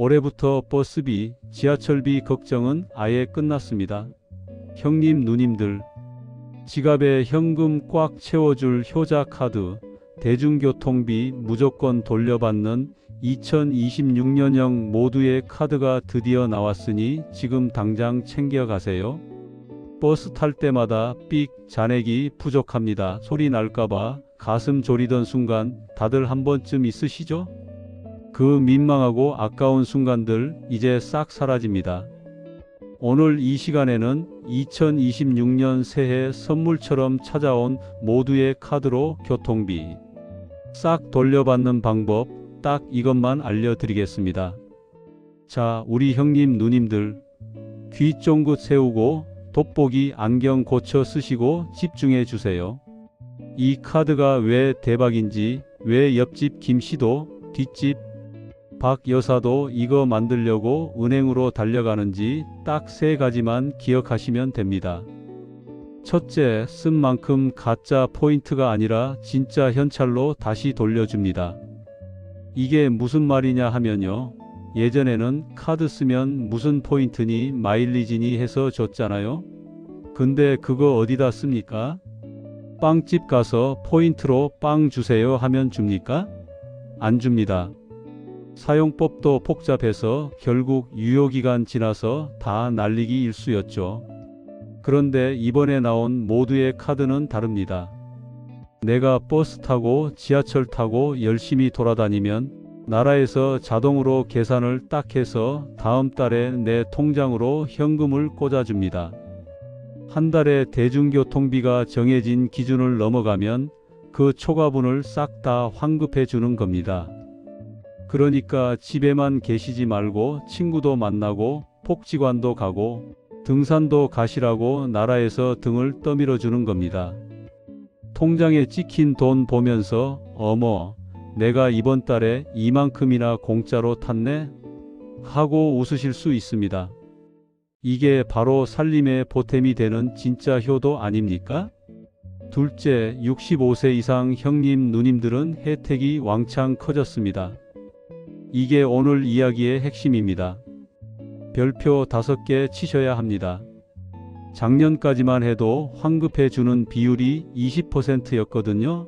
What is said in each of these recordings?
올해부터 버스비, 지하철비 걱정은 아예 끝났습니다. 형님, 누님들, 지갑에 현금 꽉 채워줄 효자 카드, 대중교통비 무조건 돌려받는 2026년형 모두의 카드가 드디어 나왔으니 지금 당장 챙겨가세요. 버스 탈 때마다 삑 잔액이 부족합니다. 소리 날까봐 가슴 졸이던 순간 다들 한 번쯤 있으시죠? 그 민망하고 아까운 순간들 이제 싹 사라집니다. 오늘 이 시간에는 2026년 새해 선물처럼 찾아온 모두의 카드로 교통비 싹 돌려받는 방법 딱 이것만 알려드리겠습니다. 자, 우리 형님 누님들 귀 쫑긋 세우고 돋보기 안경 고쳐 쓰시고 집중해 주세요. 이 카드가 왜 대박인지, 왜 옆집 김씨도 뒷집 박 여사도 이거 만들려고 은행으로 달려가는지 딱 세 가지만 기억하시면 됩니다. 첫째, 쓴 만큼 가짜 포인트가 아니라 진짜 현찰로 다시 돌려줍니다. 이게 무슨 말이냐 하면요. 예전에는 카드 쓰면 무슨 포인트니 마일리지니 해서 줬잖아요. 근데 그거 어디다 씁니까? 빵집 가서 포인트로 빵 주세요 하면 줍니까? 안 줍니다. 사용법도 복잡해서 결국 유효기간 지나서 다 날리기 일쑤였죠. 그런데 이번에 나온 모두의 카드는 다릅니다. 내가 버스 타고 지하철 타고 열심히 돌아다니면 나라에서 자동으로 계산을 딱 해서 다음 달에 내 통장으로 현금을 꽂아줍니다. 한 달에 대중교통비가 정해진 기준을 넘어가면 그 초과분을 싹 다 환급해 주는 겁니다. 그러니까 집에만 계시지 말고 친구도 만나고 복지관도 가고 등산도 가시라고 나라에서 등을 떠밀어 주는 겁니다. 통장에 찍힌 돈 보면서 어머 내가 이번 달에 이만큼이나 공짜로 탔네 하고 웃으실 수 있습니다. 이게 바로 살림의 보탬이 되는 진짜 효도 아닙니까? 둘째, 65세 이상 형님 누님들은 혜택이 왕창 커졌습니다. 이게 오늘 이야기의 핵심입니다. 별표 5개 치셔야 합니다. 작년까지만 해도 환급해 주는 비율이 20%였거든요.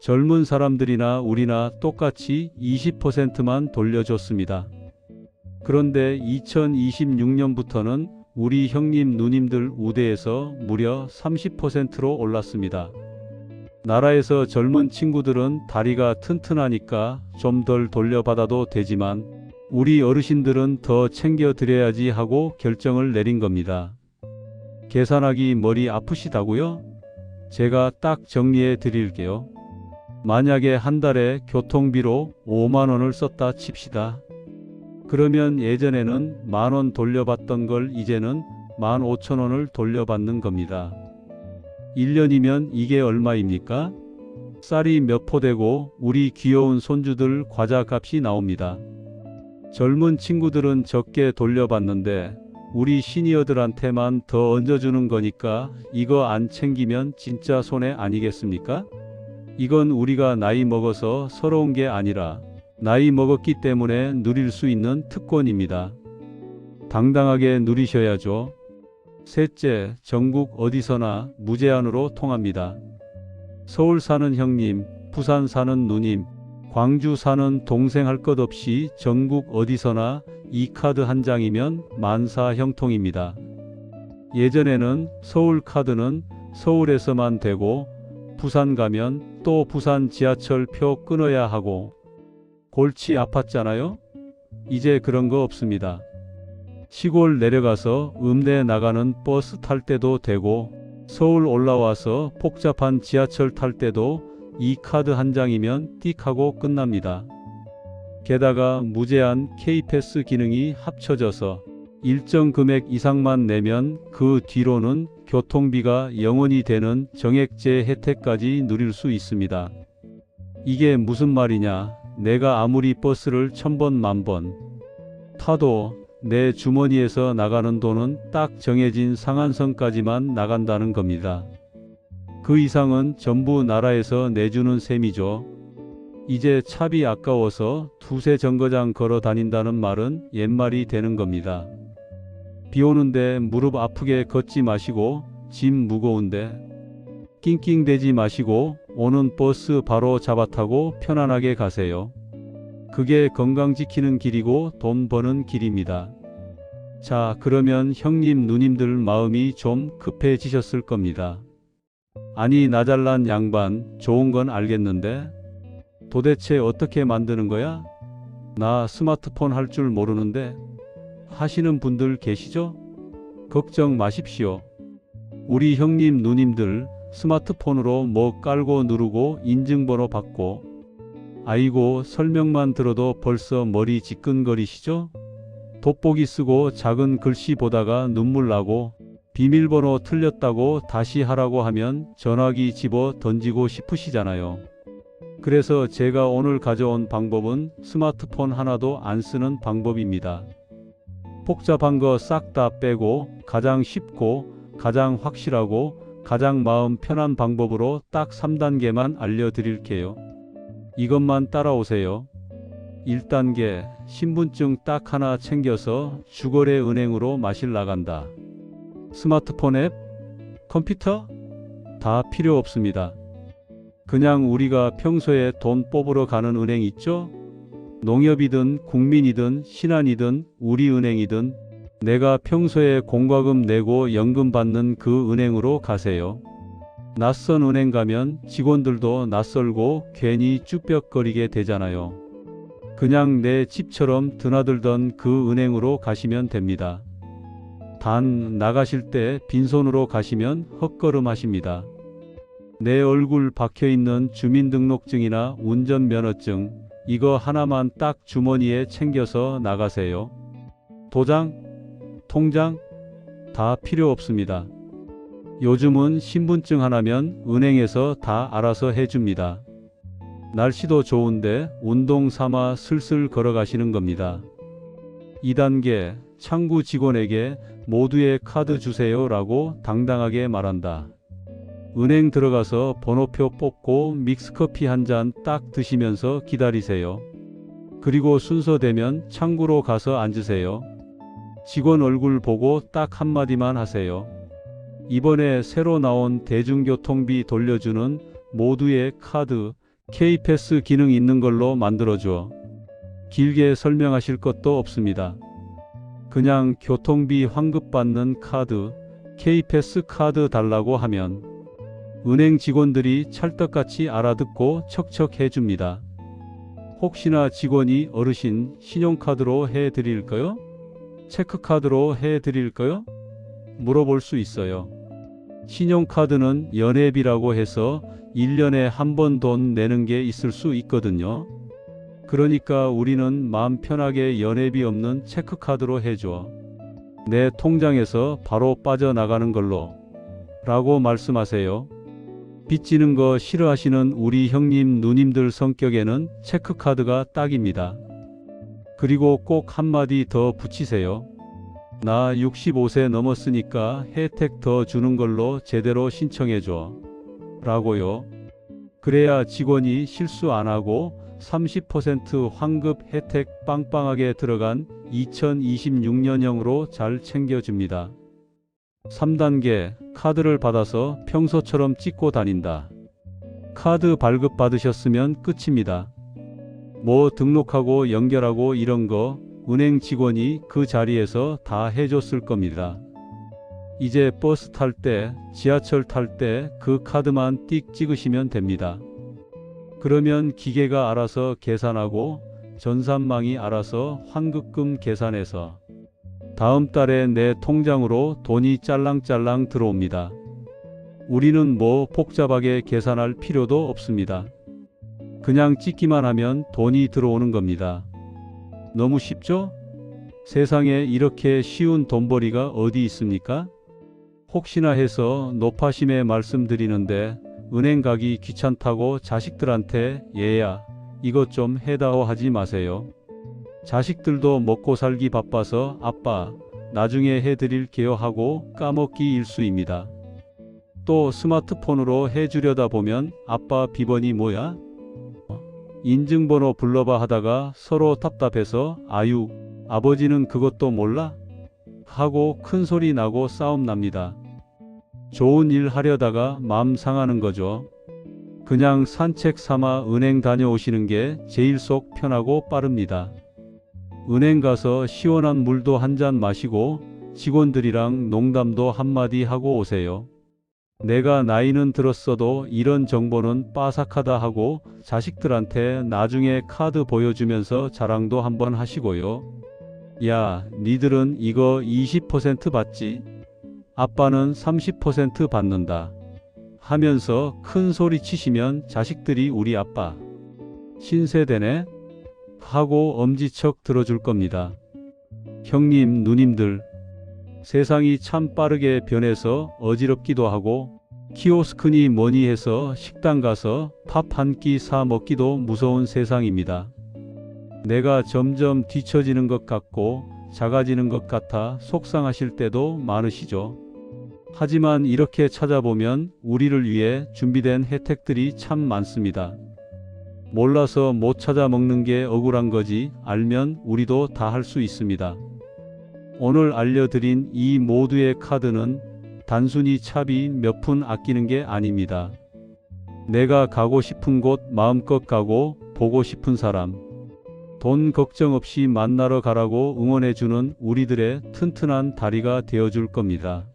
젊은 사람들이나 우리나 똑같이 20%만 돌려줬습니다. 그런데 2026년부터는 우리 형님 누님들 우대에서 무려 30%로 올랐습니다. 나라에서 젊은 친구들은 다리가 튼튼하니까 좀 덜 돌려받아도 되지만 우리 어르신들은 더 챙겨드려야지 하고 결정을 내린 겁니다. 계산하기 머리 아프시다고요? 제가 딱 정리해 드릴게요. 만약에 한 달에 교통비로 5만 원을 썼다 칩시다. 그러면 예전에는 만 원 돌려받던 걸 이제는 만 5천 원을 돌려받는 겁니다. 1년이면 이게 얼마입니까? 쌀이 몇 포 되고 우리 귀여운 손주들 과자 값이 나옵니다. 젊은 친구들은 적게 돌려받는데 우리 시니어들한테만 더 얹어주는 거니까 이거 안 챙기면 진짜 손해 아니겠습니까? 이건 우리가 나이 먹어서 서러운 게 아니라 나이 먹었기 때문에 누릴 수 있는 특권입니다. 당당하게 누리셔야죠. 셋째, 전국 어디서나 무제한으로 통합니다. 서울 사는 형님, 부산 사는 누님, 광주 사는 동생 할 것 없이 전국 어디서나 이 카드 한 장이면 만사 형통입니다. 예전에는 서울 카드는 서울에서만 되고 부산 가면 또 부산 지하철 표 끊어야 하고 골치 아팠잖아요? 이제 그런 거 없습니다. 시골 내려가서 읍내 나가는 버스 탈 때도 되고 서울 올라와서 복잡한 지하철 탈 때도 이 카드 한 장이면 띡 하고 끝납니다. 게다가 무제한 K패스 기능이 합쳐져서 일정 금액 이상만 내면 그 뒤로는 교통비가 영원히 되는 정액제 혜택까지 누릴 수 있습니다. 이게 무슨 말이냐? 내가 아무리 버스를 천번 만번 타도 내 주머니에서 나가는 돈은 딱 정해진 상한선까지만 나간다는 겁니다. 그 이상은 전부 나라에서 내주는 셈이죠. 이제 차비 아까워서 두세 정거장 걸어 다닌다는 말은 옛말이 되는 겁니다. 비 오는데 무릎 아프게 걷지 마시고 짐 무거운데 낑낑대지 마시고 오는 버스 바로 잡아 타고 편안하게 가세요. 그게 건강 지키는 길이고 돈 버는 길입니다. 자, 그러면 형님, 누님들 마음이 좀 급해지셨을 겁니다. 아니, 나 잘난 양반, 좋은 건 알겠는데, 도대체 어떻게 만드는 거야? 나 스마트폰 할 줄 모르는데, 하시는 분들 계시죠? 걱정 마십시오. 우리 형님, 누님들, 스마트폰으로 뭐 깔고 누르고 인증번호 받고, 아이고, 설명만 들어도 벌써 머리 지끈거리시죠? 돋보기 쓰고 작은 글씨 보다가 눈물 나고 비밀번호 틀렸다고 다시 하라고 하면 전화기 집어 던지고 싶으시잖아요. 그래서 제가 오늘 가져온 방법은 스마트폰 하나도 안 쓰는 방법입니다. 복잡한 거 싹 다 빼고 가장 쉽고 가장 확실하고 가장 마음 편한 방법으로 딱 3단계만 알려드릴게요. 이것만 따라오세요. 1단계 신분증 딱 하나 챙겨서 주거래 은행으로 마실 나간다. 스마트폰 앱, 컴퓨터 다 필요 없습니다. 그냥 우리가 평소에 돈 뽑으러 가는 은행 있죠? 농협이든 국민이든 신한이든 우리은행이든 내가 평소에 공과금 내고 연금 받는 그 은행으로 가세요. 낯선 은행 가면 직원들도 낯설고 괜히 쭈뼛거리게 되잖아요. 그냥 내 집처럼 드나들던 그 은행으로 가시면 됩니다. 단 나가실 때 빈손으로 가시면 헛걸음하십니다. 내 얼굴 박혀 있는 주민등록증이나 운전면허증 이거 하나만 딱 주머니에 챙겨서 나가세요. 도장, 통장 다 필요 없습니다. 요즘은 신분증 하나면 은행에서 다 알아서 해줍니다. 날씨도 좋은데 운동 삼아 슬슬 걸어가시는 겁니다. 2단계 창구 직원에게 모두의 카드 주세요 라고 당당하게 말한다. 은행 들어가서 번호표 뽑고 믹스커피 한 잔 딱 드시면서 기다리세요. 그리고 순서 되면 창구로 가서 앉으세요. 직원 얼굴 보고 딱 한마디만 하세요. 이번에 새로 나온 대중교통비 돌려주는 모두의 카드 K패스 기능 있는 걸로 만들어줘. 길게 설명하실 것도 없습니다. 그냥 교통비 환급받는 카드, K패스 카드 달라고 하면 은행 직원들이 찰떡같이 알아듣고 척척 해줍니다. 혹시나 직원이 어르신 신용카드로 해드릴까요? 체크카드로 해드릴까요? 물어볼 수 있어요. 신용카드는 연회비라고 해서 1년에 한 번 돈 내는 게 있을 수 있거든요. 그러니까 우리는 마음 편하게 연회비 없는 체크카드로 해줘. 내 통장에서 바로 빠져나가는 걸로. 라고 말씀하세요. 빚지는 거 싫어하시는 우리 형님, 누님들 성격에는 체크카드가 딱입니다. 그리고 꼭 한마디 더 붙이세요. 나 65세 넘었으니까 혜택 더 주는 걸로 제대로 신청해줘. 라고요. 그래야 직원이 실수 안 하고 30% 환급 혜택 빵빵하게 들어간 2026년형으로 잘 챙겨줍니다. 3단계 카드를 받아서 평소처럼 찍고 다닌다. 카드 발급 받으셨으면 끝입니다. 뭐 등록하고 연결하고 이런 거 은행 직원이 그 자리에서 다 해줬을 겁니다. 이제 버스 탈 때, 지하철 탈 때 그 카드만 띡 찍으시면 됩니다. 그러면 기계가 알아서 계산하고 전산망이 알아서 환급금 계산해서 다음 달에 내 통장으로 돈이 짤랑짤랑 들어옵니다. 우리는 뭐 복잡하게 계산할 필요도 없습니다. 그냥 찍기만 하면 돈이 들어오는 겁니다. 너무 쉽죠? 세상에 이렇게 쉬운 돈벌이가 어디 있습니까? 혹시나 해서 노파심에 말씀드리는데 은행 가기 귀찮다고 자식들한테 얘야 이것 좀 해다오 하지 마세요. 자식들도 먹고 살기 바빠서 아빠 나중에 해드릴게요 하고 까먹기 일수입니다. 또 스마트폰으로 해주려다 보면 아빠 비번이 뭐야? 인증번호 불러봐 하다가 서로 답답해서 아유, 아버지는 그것도 몰라? 하고 큰 소리 나고 싸움 납니다. 좋은 일 하려다가 마음 상하는 거죠. 그냥 산책 삼아 은행 다녀오시는 게 제일 속 편하고 빠릅니다. 은행 가서 시원한 물도 한 잔 마시고 직원들이랑 농담도 한마디 하고 오세요. 내가 나이는 들었어도 이런 정보는 빠삭하다 하고 자식들한테 나중에 카드 보여주면서 자랑도 한번 하시고요. 야, 니들은 이거 20% 받지? 아빠는 30% 받는다. 하면서 큰 소리 치시면 자식들이 우리 아빠 신세대네? 하고 엄지척 들어줄 겁니다. 형님, 누님들, 세상이 참 빠르게 변해서 어지럽기도 하고 키오스크니 뭐니 해서 식당 가서 밥 한 끼 사 먹기도 무서운 세상입니다. 내가 점점 뒤처지는 것 같고 작아지는 것 같아 속상하실 때도 많으시죠. 하지만 이렇게 찾아보면 우리를 위해 준비된 혜택들이 참 많습니다. 몰라서 못 찾아 먹는 게 억울한 거지 알면 우리도 다 할 수 있습니다. 오늘 알려드린 이 모두의 카드는 단순히 차비 몇 푼 아끼는 게 아닙니다. 내가 가고 싶은 곳 마음껏 가고 보고 싶은 사람, 돈 걱정 없이 만나러 가라고 응원해주는 우리들의 튼튼한 다리가 되어줄 겁니다.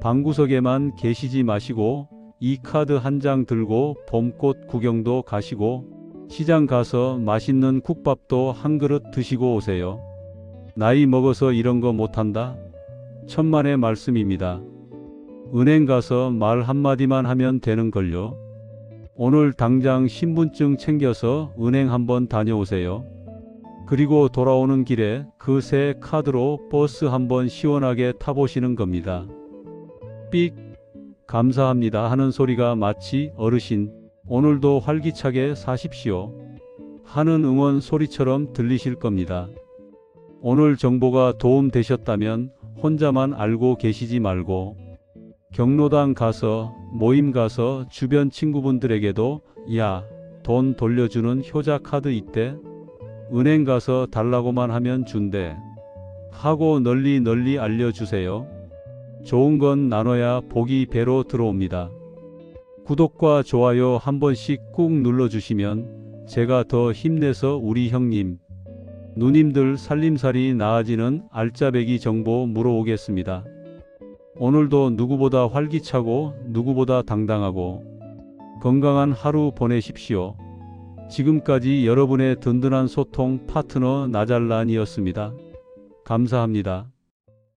방구석에만 계시지 마시고 이 카드 한 장 들고 봄꽃 구경도 가시고 시장 가서 맛있는 국밥도 한 그릇 드시고 오세요. 나이 먹어서 이런 거 못한다? 천만의 말씀입니다. 은행 가서 말 한마디만 하면 되는 걸요. 오늘 당장 신분증 챙겨서 은행 한번 다녀오세요. 그리고 돌아오는 길에 그 새 카드로 버스 한번 시원하게 타보시는 겁니다. 삑! 감사합니다 하는 소리가 마치 어르신, 오늘도 활기차게 사십시오. 하는 응원 소리처럼 들리실 겁니다. 오늘 정보가 도움 되셨다면 혼자만 알고 계시지 말고 경로당 가서 모임 가서 주변 친구분들에게도 야, 돈 돌려주는 효자 카드 있대? 은행 가서 달라고만 하면 준대. 하고 널리 널리 알려주세요. 좋은 건 나눠야 복이 배로 들어옵니다. 구독과 좋아요 한 번씩 꾹 눌러주시면 제가 더 힘내서 우리 형님, 누님들 살림살이 나아지는 알짜배기 정보 물어오겠습니다. 오늘도 누구보다 활기차고 누구보다 당당하고 건강한 하루 보내십시오. 지금까지 여러분의 든든한 소통 파트너 나잘란이었습니다. 감사합니다.